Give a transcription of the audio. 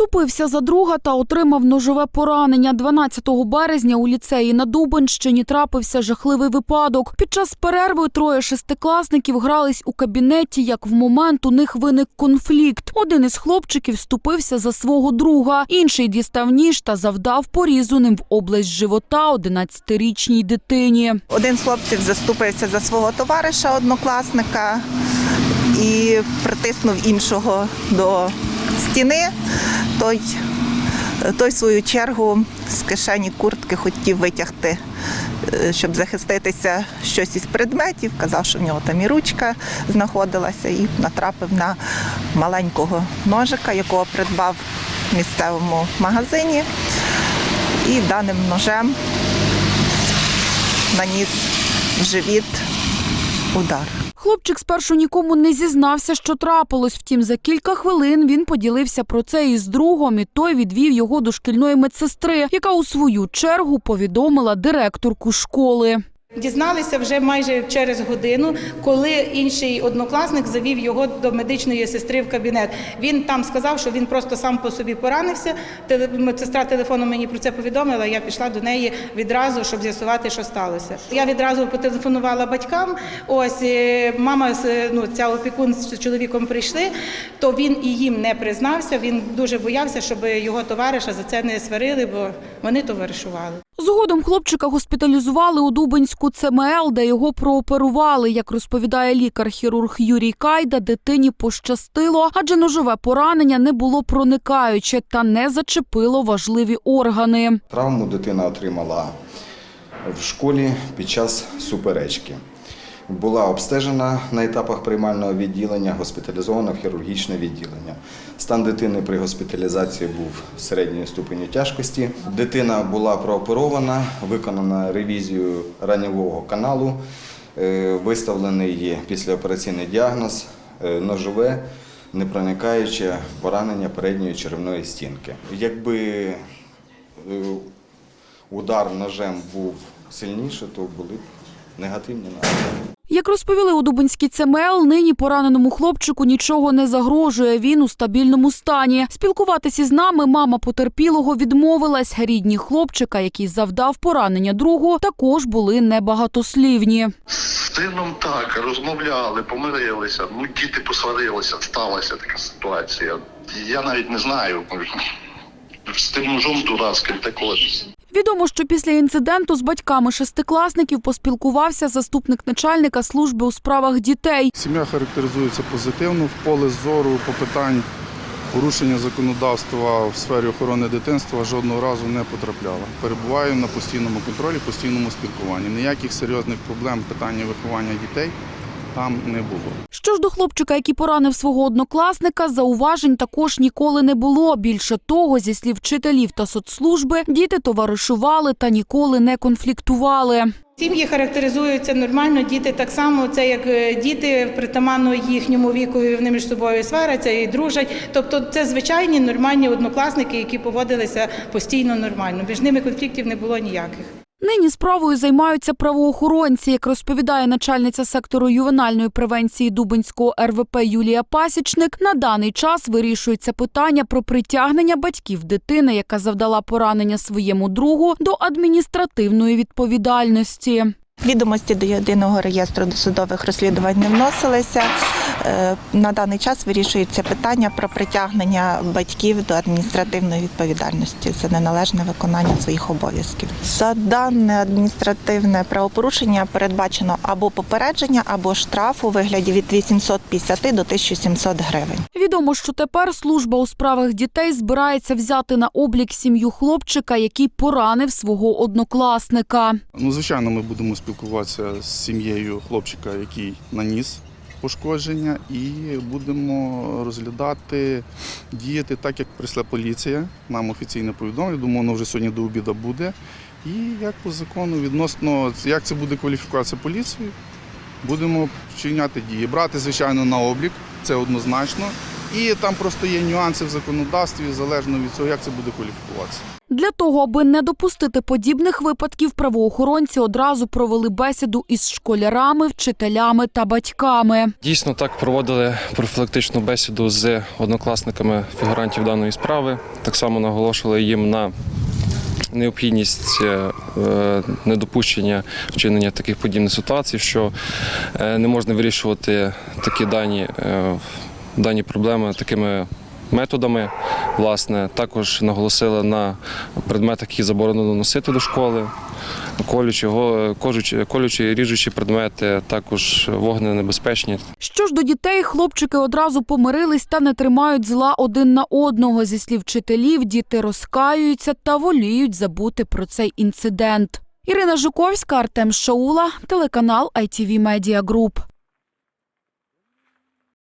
Вступився за друга та отримав ножове поранення. 12 березня у ліцеї на Дубенщині трапився жахливий випадок. Під час перерви троє шестикласників грались у кабінеті, як в момент у них виник конфлікт. Один із хлопчиків вступився за свого друга, інший дістав ніж та завдав порізу ним в область живота 11-річній дитині. Один з хлопців заступився за свого товариша, однокласника, і притиснув іншого до стіни. Той, той свою чергу з кишені куртки хотів витягти, е, щоб захиститися щось із предметів. Казав, що в нього там і ручка знаходилася, і натрапив на маленького ножика, якого придбав в місцевому магазині. І даним ножем наніс в живіт удар. Хлопчик спершу нікому не зізнався, що трапилось. Втім, за кілька хвилин він поділився про це із другом, і той відвів його до шкільної медсестри, яка у свою чергу повідомила директорку школи. Дізналися вже майже через годину, коли інший однокласник завів його до медичної сестри в кабінет. Він там сказав, що він просто сам по собі поранився. Медсестра телефоном мені про це повідомила. Я пішла до неї відразу, щоб з'ясувати, що сталося. Я відразу потелефонувала батькам. Ось е, мама з ну ця опікун з чоловіком прийшли, то він і їм не признався. Він дуже боявся, щоб його товариша за це не сварили, бо вони товаришували. Згодом хлопчика госпіталізували у Дубинську ЦМЛ, де його прооперували. Як розповідає лікар-хірург Юрій Кайда, дитині пощастило, адже ножове поранення не було проникаюче та не зачепило важливі органи. Травму дитина отримала в школі під час суперечки. Була обстежена на етапах приймального відділення, госпіталізована в хірургічне відділення. Стан дитини при госпіталізації був середньої ступені тяжкості. Дитина була прооперована, виконана ревізію ранньового каналу, е, виставлений післяопераційний діагноз е, ножове непроникаюче поранення передньої черевної стінки. Якби е, удар ножем був сильніше, то були б негативні наслідки. Як розповіли у Дубинській ЦМЛ, нині пораненому хлопчику нічого не загрожує. Він у стабільному стані. Спілкуватися із нами мама потерпілого відмовилась. Рідні хлопчика, який завдав поранення другу, також були небагатослівні. З сином так, розмовляли, помирилися. Ну, діти посварилися, сталася така ситуація. Я навіть не знаю. З тим ножом дурацьким також. Відомо, що після інциденту з батьками шестикласників поспілкувався заступник начальника служби у справах дітей. Сім'я характеризується позитивно в поле зору по питань порушення законодавства в сфері охорони дитинства жодного разу не потрапляла. Перебуваю на постійному контролі, постійному спілкуванні. Ніяких серйозних проблем питання виховання дітей там не було. Що ж до хлопчика, який поранив свого однокласника, зауважень також ніколи не було. Більше того, зі слів вчителів та соцслужби, діти товаришували та ніколи не конфліктували. Сім'ї характеризуються нормально, діти так само. Це як е, діти притаманно їхньому вікові, вони між собою сваряться і дружать. Тобто це звичайні нормальні однокласники, які поводилися постійно нормально. Між ними конфліктів не було ніяких. Нині справою займаються правоохоронці, як розповідає начальниця сектору ювенальної превенції Дубинського РВП Юлія Пасічник. На даний час вирішується питання про притягнення батьків дитини, яка завдала поранення своєму другу, до адміністративної відповідальності. Відомості до єдиного реєстру досудових розслідувань не вносилися. Е, На даний час вирішується питання про притягнення батьків до адміністративної відповідальності за неналежне виконання своїх обов'язків. За дане адміністративне правопорушення передбачено або попередження, або штраф у вигляді від 850 до 1700 гривень. Відомо, що тепер служба у справах дітей збирається взяти на облік сім'ю хлопчика, який поранив свого однокласника. Ну, звичайно, ми будемо спілкуватися з сім'єю хлопчика, який наніс пошкодження, і будемо розглядати, діяти так, як прийшла поліція. Нам офіційно повідомили. Думаю, воно вже сьогодні до обіду буде. І як по закону, відносно як це буде кваліфікація поліції, будемо вчиняти дії. Брати, звичайно, на облік, це однозначно. І там просто є нюанси в законодавстві, залежно від цього, як це буде кваліфікуватися. Для того, аби не допустити подібних випадків, правоохоронці одразу провели бесіду із школярами, вчителями та батьками. Дійсно, так проводили профілактичну бесіду з однокласниками фігурантів даної справи. Так само наголошували їм на необхідність е, е, недопущення вчинення таких подібних ситуацій, що е, не можна вирішувати такі дані, дані проблеми такими методами. Власне, також наголосили на предметах, які заборонено носити до школи. Колючі, колючі, колючі ріжучі предмети, також вогненебезпечні. Що ж до дітей, хлопчики одразу помирились та не тримають зла один на одного. Зі слів вчителів, діти розкаюються та воліють забути про цей інцидент. Ірина Жуковська, Артем Шаула, телеканал ITV Media Group.